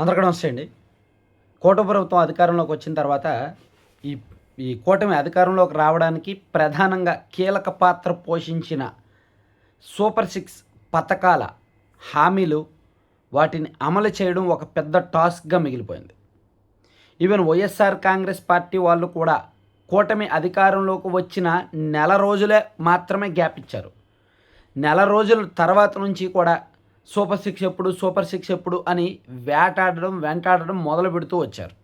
అందరికీ నమస్తే అండి. కూటమి ప్రభుత్వం అధికారంలోకి వచ్చిన తర్వాత ఈ ఈ కూటమి అధికారంలోకి రావడానికి ప్రధానంగా కీలక పాత్ర పోషించిన సూపర్ సిక్స్ పథకాల హామీలు వాటిని అమలు చేయడం ఒక పెద్ద టాస్క్గా మిగిలిపోయింది. ఈవెన్ వైఎస్ఆర్ కాంగ్రెస్ పార్టీ వాళ్ళు కూడా కూటమి అధికారంలోకి వచ్చిన నెల రోజులే మాత్రమే గ్యాప్ ఇచ్చారు. నెల రోజుల తర్వాత నుంచి కూడా సూపర్ సిక్స్ ఎప్పుడు సూపర్ సిక్స్ ఎప్పుడు అని వేటాడడం వెంటాడడం మొదలు పెడుతూ వచ్చారు.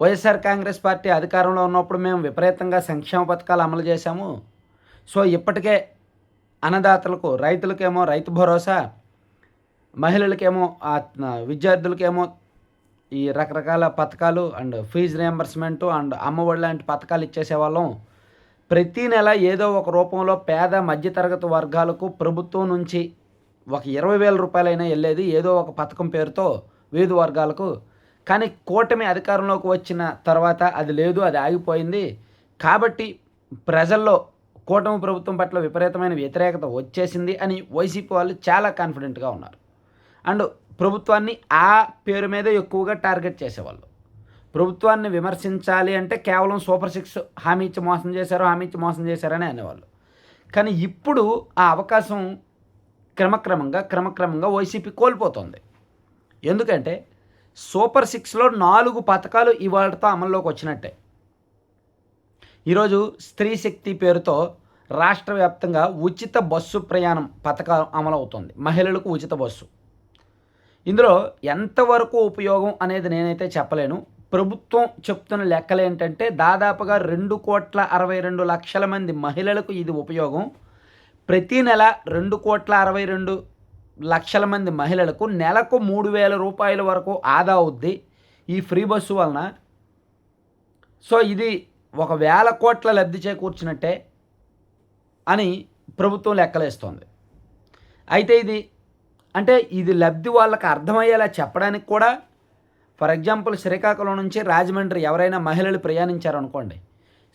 వైఎస్ఆర్ కాంగ్రెస్ పార్టీ అధికారంలో ఉన్నప్పుడు మేము విపరీతంగా సంక్షేమ పథకాలు అమలు చేశాము. సో ఇప్పటికే అన్నదాతలకు రైతులకేమో రైతు భరోసా మహిళలకేమో ఆ, విద్యార్థులకేమో ఈ రకరకాల పథకాలు and fees reimbursement and Amma Vodi లాంటి పథకాలు ఇచ్చేసేవాళ్ళం ప్రతీ నెల ఏదో ఒక రూపంలో పేద మధ్యతరగతి వర్గాలకు ప్రభుత్వం నుంచి ఒక ఇరవై వేల రూపాయలైనా వెళ్ళేది ఏదో ఒక పథకం పేరుతో వీధి వర్గాలకు. కానీ కూటమి అధికారంలోకి వచ్చిన తర్వాత అది లేదు అది ఆగిపోయింది. కాబట్టి ప్రజల్లో కూటమి ప్రభుత్వం పట్ల విపరీతమైన వ్యతిరేకత వచ్చేసింది అని వైసీపీ వాళ్ళు చాలా కాన్ఫిడెంట్గా ఉన్నారు. అండ్ ప్రభుత్వాన్ని ఆ పేరు మీదే ఎక్కువగా టార్గెట్ చేసేవాళ్ళు. ప్రభుత్వాన్ని విమర్శించాలి అంటే కేవలం సూపర్ సిక్స్ హామీ ఇచ్చి మోసం చేశారు హామీ ఇచ్చి మోసం చేశారని అనేవాళ్ళు. కానీ ఇప్పుడు ఆ అవకాశం క్రమక్రమంగా క్రమక్రమంగా వైసీపీ కోల్పోతుంది. ఎందుకంటే సూపర్ సిక్స్లో నాలుగు పథకాలు ఇవాళతో అమల్లోకి వచ్చినట్టే. ఈరోజు స్త్రీ శక్తి పేరుతో రాష్ట్ర వ్యాప్తంగా ఉచిత బస్సు ప్రయాణం పథకం అమలవుతుంది. మహిళలకు ఉచిత బస్సు. ఇందులో ఎంతవరకు ఉపయోగం అనేది నేనైతే చెప్పలేను. ప్రభుత్వం చెప్తున్న లెక్కలు ఏంటంటే దాదాపుగా రెండు కోట్ల అరవై రెండు లక్షల మంది మహిళలకు ఇది ఉపయోగం. ప్రతి నెల రెండు కోట్ల అరవై రెండు లక్షల మంది మహిళలకు నెలకు మూడు వేల రూపాయల వరకు ఆదా అవుద్ది ఈ ఫ్రీ బస్సు వలన. సో ఇది ఒక వేల కోట్ల లబ్ధి చేకూర్చినట్టే అని ప్రభుత్వం లెక్కలేస్తోంది. అయితే ఇది అంటే ఇది లబ్ధి వాళ్ళకి అర్థమయ్యేలా చెప్పడానికి కూడా ఫర్ ఎగ్జాంపుల్ శ్రీకాకుళం నుంచి రాజమండ్రి ఎవరైనా మహిళలు ప్రయాణించారనుకోండి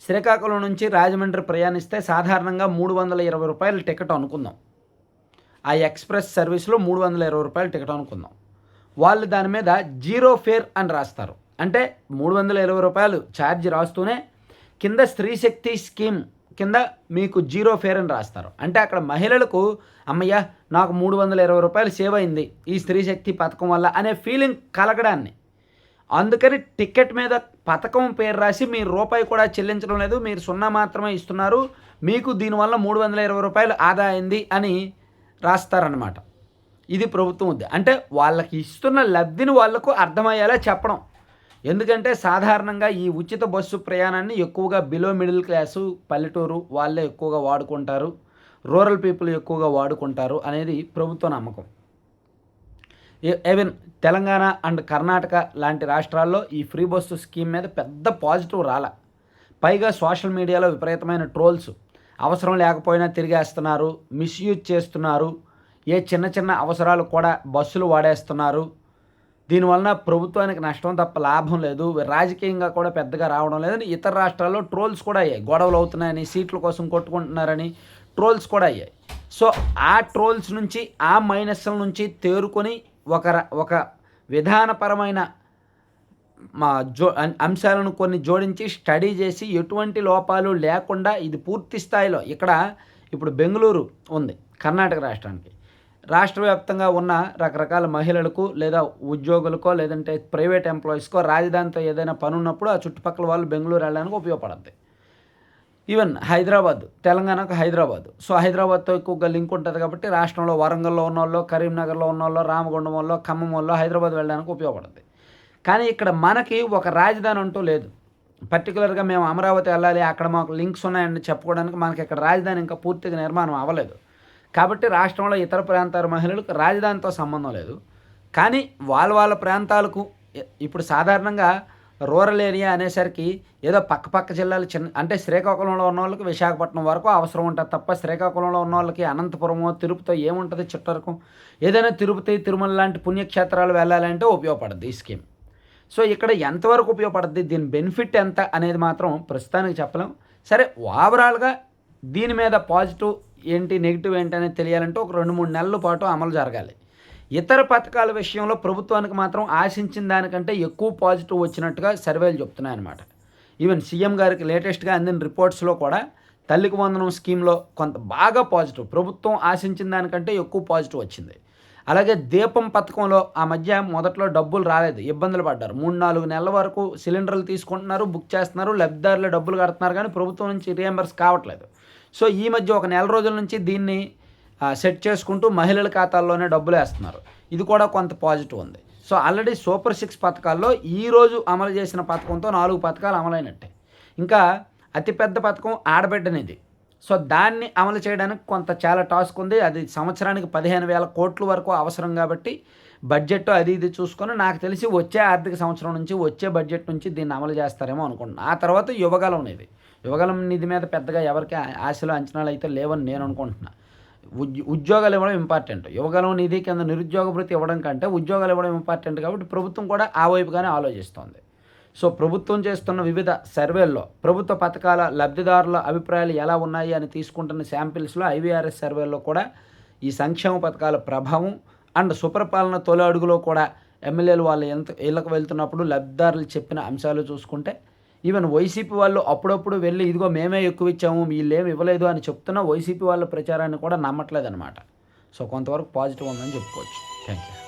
శ్రీకాకుళం నుంచి రాజమండ్రి ప్రయాణిస్తే సాధారణంగా మూడు వందల ఇరవై రూపాయల టికెట్ అనుకుందాం. ఆ ఎక్స్ప్రెస్ సర్వీస్లో మూడు వందల ఇరవై రూపాయల టికెట్ అనుకుందాం. వాళ్ళు దాని మీద జీరో ఫేర్ అని రాస్తారు. అంటే మూడు వందల ఇరవై రూపాయలు ఛార్జ్ రాస్తూనే కింద స్త్రీ శక్తి స్కీమ్ కింద మీకు జీరో ఫేర్ అని రాస్తారు. అంటే అక్కడ మహిళలకు అమ్మయ్య నాకు మూడు వందల ఇరవై రూపాయలు సేవ్ అయింది ఈ స్త్రీ శక్తి పథకం వల్ల అనే ఫీలింగ్ కలగడాన్ని. అందుకని టికెట్ మీద పథకం పేరు రాసి మీరు రూపాయి కూడా చెల్లించడం లేదు మీరు సున్నా మాత్రమే ఇస్తున్నారు మీకు దీనివల్ల మూడు వందల ఇరవై రూపాయలు ఆదా అయింది అని రాస్తారనమాట ఇది ప్రభుత్వం ఉంది అంటే వాళ్ళకి ఇస్తున్న లబ్ధిని వాళ్ళకు అర్థమయ్యేలా చెప్పడం. ఎందుకంటే సాధారణంగా ఈ ఉచిత బస్సు ప్రయాణాన్ని ఎక్కువగా బిలో మిడిల్ క్లాసు పల్లెటూరు వాళ్ళే ఎక్కువగా వాడుకుంటారు రూరల్ పీపుల్ ఎక్కువగా వాడుకుంటారు అనేది ప్రభుత్వ నమ్మకం. ఈవెన్ తెలంగాణ అండ్ కర్ణాటక లాంటి రాష్ట్రాల్లో ఈ ఫ్రీ బస్సు స్కీమ్ మీద పెద్ద పాజిటివ్ రాల. పైగా సోషల్ మీడియాలో విపరీతమైన ట్రోల్స్. అవసరం లేకపోయినా తిరిగేస్తున్నారు మిస్యూజ్ చేస్తున్నారు ఏ చిన్న చిన్న అవసరాలు కూడా బస్సులు వాడేస్తున్నారు. దీనివలన ప్రభుత్వానికి నష్టం తప్ప లాభం లేదు రాజకీయంగా కూడా పెద్దగా రావడం లేదని ఇతర రాష్ట్రాల్లో ట్రోల్స్ కూడా అయ్యాయి. గొడవలు అవుతున్నాయని సీట్ల కోసం కొట్టుకుంటున్నారని ట్రోల్స్ కూడా అయ్యాయి. సో ఆ ట్రోల్స్ నుంచి ఆ మైనస్ల నుంచి తేరుకొని ఒక ర- ఒక విధానపరమైన మా జో అంశాలను కొన్ని జోడించి స్టడీ చేసి ఎటువంటి లోపాలు లేకుండా ఇది పూర్తి స్థాయిలో ఇక్కడ ఇప్పుడు బెంగళూరు ఉంది కర్ణాటక రాష్ట్రానికి. రాష్ట్ర వ్యాప్తంగా ఉన్న రకరకాల మహిళలకు లేదా ఉద్యోగులకో లేదంటే ప్రైవేట్ ఎంప్లాయీస్కో రాజధానితో ఏదైనా పని ఉన్నప్పుడు ఆ చుట్టుపక్కల వాళ్ళు బెంగళూరు వెళ్ళడానికి ఉపయోగపడద్ది. ఈవెన్ హైదరాబాద్ తెలంగాణకు హైదరాబాద్. సో హైదరాబాద్తో ఎక్కువగా లింక్ ఉంటుంది కాబట్టి రాష్ట్రంలో వరంగల్లో ఉన్న వాళ్ళు కరీంనగర్లో ఉన్న వాళ్ళు రామగుండం వాళ్ళు ఖమ్మం వాళ్ళు హైదరాబాద్ వెళ్ళడానికి ఉపయోగపడుతుంది కానీ ఇక్కడ మనకి ఒక రాజధాని అంటూ లేదు. పర్టికులర్గా మేము అమరావతి వెళ్ళాలి అక్కడ మాకు లింక్స్ ఉన్నాయని చెప్పుకోవడానికి మనకి ఇక్కడ రాజధాని ఇంకా పూర్తిగా నిర్మాణం అవ్వలేదు. కాబట్టి రాష్ట్రంలో ఇతర ప్రాంతాల మహిళలకు రాజధానితో సంబంధం లేదు. కానీ వాళ్ళ వాళ్ళ ప్రాంతాలకు ఇప్పుడు సాధారణంగా రూరల్ ఏరియా అనేసరికి ఏదో పక్క పక్క జిల్లాలు చిన్న అంటే శ్రీకాకుళంలో ఉన్న వాళ్ళకి విశాఖపట్నం వరకు అవసరం ఉంటుంది తప్ప శ్రీకాకుళంలో ఉన్న వాళ్ళకి అనంతపురము తిరుపతి ఏముంటుంది చిట్టరకు? ఏదైనా తిరుపతి తిరుమల లాంటి పుణ్యక్షేత్రాలు వెళ్ళాలంటే ఉపయోగపడుద్ది ఈ స్కీమ్. సో ఇక్కడ ఎంతవరకు ఉపయోగపడుద్ది? దీని బెనిఫిట్ ఎంత అనేది మాత్రం ప్రస్తుతానికి చెప్పలేం. సరే ఓవరాల్గా దీని మీద పాజిటివ్ ఏంటి నెగిటివ్ ఏంటి అనేది తెలియాలంటే ఒక రెండు మూడు నెలల పాటు అమలు జరగాలి. ఇతర పథకాల విషయంలో ప్రభుత్వానికి మాత్రం ఆశించిన దానికంటే ఎక్కువ పాజిటివ్ వచ్చినట్టుగా సర్వేలు చెప్తున్నాయి అన్నమాట ఈవెన్ సీఎం గారికి లేటెస్ట్గా అందిన రిపోర్ట్స్లో కూడా తల్లికి వందనం స్కీమ్లో కొంత బాగా పాజిటివ్ ప్రభుత్వం ఆశించిన దానికంటే ఎక్కువ పాజిటివ్ వచ్చింది. అలాగే దీపం పథకంలో ఆ మధ్య మొదట్లో డబ్బులు రాలేదు ఇబ్బందులు పడ్డారు. మూడు నాలుగు నెలల వరకు సిలిండర్లు తీసుకుంటున్నారు బుక్ చేస్తున్నారు లబ్ధిదారులు డబ్బులు కడుతున్నారు కానీ ప్రభుత్వం నుంచి రియంబర్స్ కావట్లేదు. సో ఈ మధ్య ఒక నెల రోజుల నుంచి దీన్ని సెట్ చేసుకుంటూ మహిళల ఖాతాల్లోనే డబ్బులు వేస్తున్నారు. ఇది కూడా కొంత పాజిటివ్ ఉంది. సో ఆల్రెడీ సూపర్ సిక్స్ పథకాల్లో ఈరోజు అమలు చేసిన పథకంతో నాలుగు పథకాలు అమలైనట్టే. ఇంకా అతిపెద్ద పథకం ఆడబిడ్డనిది. సో దాన్ని అమలు చేయడానికి కొంత చాలా టాస్క్ ఉంది. అది సంవత్సరానికి పదిహేను వేల కోట్ల వరకు అవసరం కాబట్టి బడ్జెట్ అది ఇది చూసుకొని నాకు తెలిసి వచ్చే ఆర్థిక సంవత్సరం నుంచి వచ్చే బడ్జెట్ నుంచి దీన్ని అమలు చేస్తారేమో అనుకుంటున్నాను ఆ తర్వాత యువగలం నిధి యువగలం నిధి మీద పెద్దగా ఎవరికి ఆశలు అంచనాలు అయితే లేవని నేను అనుకుంటున్నాను ఉద్యోగాలు ఇవ్వడం ఇంపార్టెంట్ యువగలం నిధి కింద నిరుద్యోగ భృతి ఇవ్వడం కంటే ఉద్యోగాలు ఇవ్వడం ఇంపార్టెంట్ కాబట్టి ప్రభుత్వం కూడా ఆ వైపుగానే ఆలోచిస్తోంది. సో ప్రభుత్వం చేస్తున్న వివిధ సర్వేల్లో ప్రభుత్వ పథకాల లబ్ధిదారుల అభిప్రాయాలు ఎలా ఉన్నాయి అని తీసుకుంటున్న శాంపిల్స్లో ఐవీఆర్ఎస్ సర్వేల్లో కూడా ఈ సంక్షేమ పథకాల ప్రభావం అండ్ సుపరిపాలన తొలి అడుగులో కూడా ఎమ్మెల్యేలు వాళ్ళు ఎంత ఇళ్ళకు వెళ్తున్నప్పుడు లబ్ధిదారులు చెప్పిన అంశాలు చూసుకుంటే ఈవెన్ వైసీపీ వాళ్ళు అప్పుడప్పుడు వెళ్ళి ఇదిగో మేమే ఎక్కువ ఇచ్చాము వీళ్ళేమి ఇవ్వలేదు అని చెప్తున్నా వైసీపీ వాళ్ళ ప్రచారాన్ని కూడా నమ్మట్లేదన్నమాట. సో కొంతవరకు పాజిటివ్ ఉందని చెప్పుకోవచ్చు. Thank you